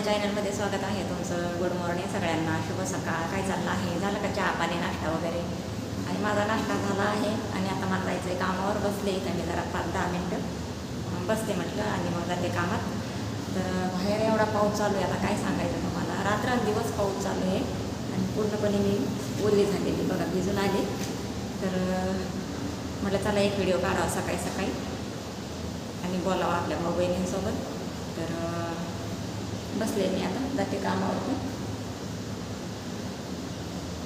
माझ्या चॅनलमध्ये स्वागत आहे तुमचं. गुड मॉर्निंग सगळ्यांना. शुभ सकाळ. काय चाललं आहे? झालं का चहा पाणी नाश्ता वगैरे? आणि माझा नाश्ता झाला आहे आणि आता मला जायचं आहे कामावर. बसले इथं मी जरा पाच दहा मिनटं. बसते म्हटलं आणि मग जाते कामात. तर बाहेर एवढा पाऊस चालू आहे. आता काय सांगायचं तुम्हाला? रात्रंदिवस पाऊस चालू आहे आणि पूर्णपणे मी ओली झालेली. बघा भिजून आली. तर म्हटलं चला एक व्हिडिओ काढावा सकाळी सकाळी. आणि बोलावं आपल्या भाऊ बहिणींसोबत बसले मी आता जाते कामावरती.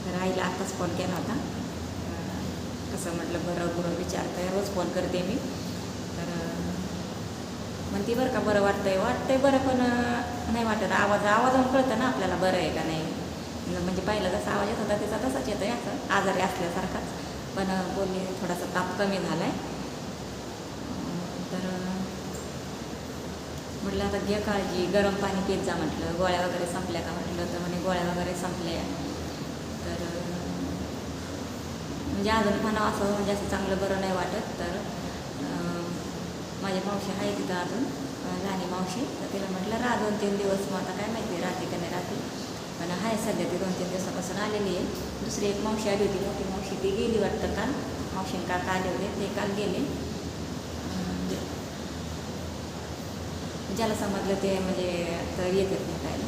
तर आईला आत्ताच फोन केला होता. कसं म्हटलं बरं बरं विचारतंय रोज फोन करते मी. तर म्हणते बरं का बरं वाटतंय वाटतंय बरं पण नाही वाटत. आवाज आवाजावून कळतं ना आपल्याला बरं आहे का नाही. म्हणजे पहिला जसा आवाज येत होता त्याचा तसाच येतोय असं आजारी असल्यासारखाच. पण बोलणे थोडासा ताप कमी झाला आहे तर अं, म्हटलं आता घ्या काळजी गरम पाणी पीत जा म्हटलं. गोळ्या वगैरे संपल्या का? म्हटलं. तर म्हणे गोळ्या वगैरे संपल्या. तर म्हणजे अजून म्हणावं असं म्हणजे असं चांगलं बरं नाही वाटत. तर माझ्या मावशी आहे तिथं अजून लहानी मावशी. तर तिला म्हटलं राहा दोन तीन दिवस मग आता काय माहिती राहते का नाही राहते. पण आहे सध्या ती दोन तीन दिवसापासून आलेली आहे. दुसरी एक मावशी आली होती मोठी मावशी. ती गेली वाटतं काल. मावशीन काका आले होते ते काल गेले अं, म्हणजे ज्याला समजलं ते म्हणजे तर येतात नाही काय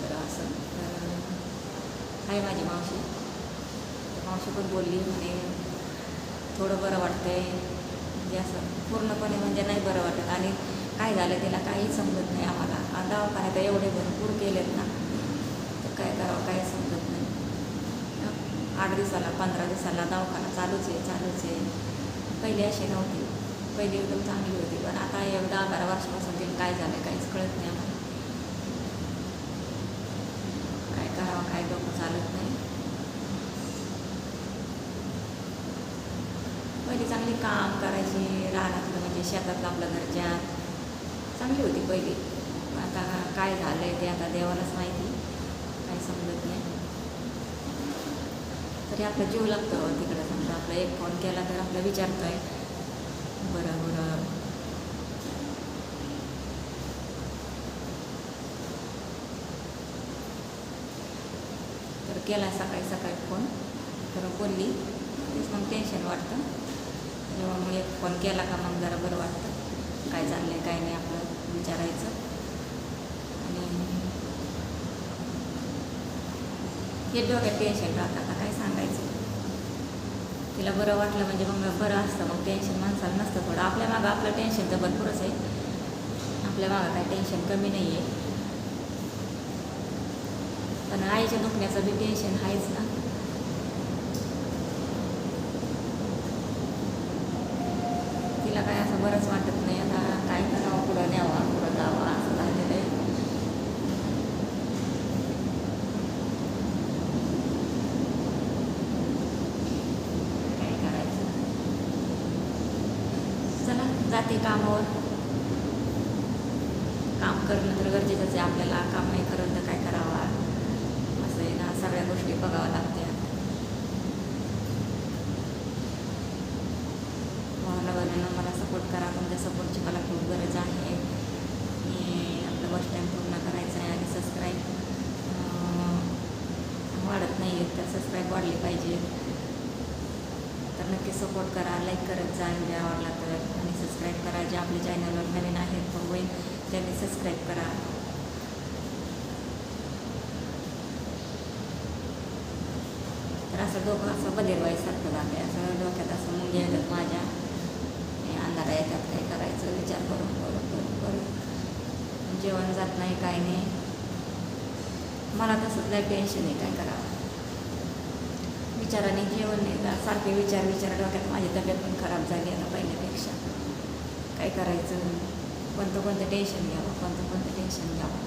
तर असं. तर आहे माझी मावशी. मावशी पण बोलली म्हणे थोडं बरं वाटतं आहे म्हणजे असं पूर्णपणे म्हणजे नाही बरं वाटत. आणि काय झालं तिला काही समजत नाही आम्हाला. आणि दवाखान्यात एवढे भरपूर केलेत ना तर काय करावं काही समजत नाही. आठ दिवसाला पंधरा दिवसाला दवाखाना चालूच आहे चालूच आहे. पहिले असे नव्हते. पहिली एकदम चांगली होती पण आता एवढा बारा वर्षापासून तिला काय झालं काहीच कळत नाही आम्हाला. काय करावं काय डोकं चालत नाही. पहिली चांगली काम करायची रानातलं म्हणजे शेतातलं आपल्या घरच्या चांगली होती पहिली. आता काय झालं आहे ते आता देवालाच माहिती. काही समजत नाही. तरी आपला जीव लागतो तिकडं समजा. आपला एक फोन केला तर आपलं विचारतोय. बरं बरं तर केला सकाळी सकाळी फोन. तर बोलली तेच मग टेन्शन वाटतं. जेव्हा मग एक फोन केला का मग जरा बरं वाटतं. काय चाललं आहे काय नाही आपलं विचारायचं. आणि हे डोक्यात टेन्शन राहता का तिला बरं वाटलं म्हणजे मग बरं असतं मग टेन्शन माणसाला नसतं थोडं. आपल्या मागं आपलं टेन्शन तर भरपूरच आहे. आपल्या मागं काय टेन्शन कमी नाही आहे पण आईच्या दुखण्याचं बी टेन्शन आहेच ना तिला काय असं बरंच वाटत नाही आता काय करावं पुढं न्यावं पुढं जावं असं झालेलं आहे काय करायचं चला जाते कामावर. काम करणं तर गरजेचंच आहे आपल्याला काम नाही करत तर काय करावा? असं आहे ना सगळ्या गोष्टी बघाव्या लागतात. भावनावाल्यांना मला सपोर्ट करा तुमच्या सपोर्टची मला खूप गरज आहे आणि आपलं बस स्टँड पूर्ण करायचं आहे आणि सबस्क्राईब वाढत नाही आहेत तर सबस्क्राईब वाढली पाहिजे तर नक्की सपोर्ट करा लाईक करत जा व्हिडिओ आवडला तर आणि सबस्क्राईब करा. जे आपल्या चॅनलवर नवीन आहेत भाऊ होईल त्यांनी सबस्क्राईब करा. तर असं डोकं असं बदेरवाईसारखं जाते असं डोक्यात असं मुंग्या येतात माझ्या. अंधारा येतात काय करायचं? विचार करून करून करून करून. जेवण जात नाही काय नाही. मला तसंच लय टेन्शन आहे काय करावं? विचाराने जेवण नाही सारखे विचार विचार डोक्यात माझी तब्येत पण खराब झाली आता पहिल्यापेक्षा. काय करायचं? कोणतं कोणतं टेन्शन घ्यावं? कोणतं कोणतं टेन्शन घ्यावं?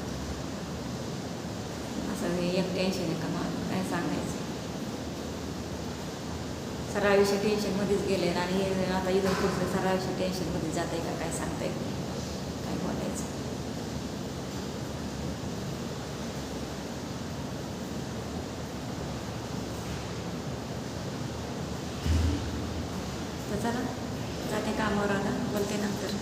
असं हे एक टेन्शन आहे का मला काय सांगायचं? सरळ आयुष्य टेन्शनमध्येच गेले आणि आता इथून पुढचं सरळ आयुष्य टेन्शनमध्ये जात आहे का? काय सांगता येत नाही. चला. जाते कामावर आता. बोलते नंतर.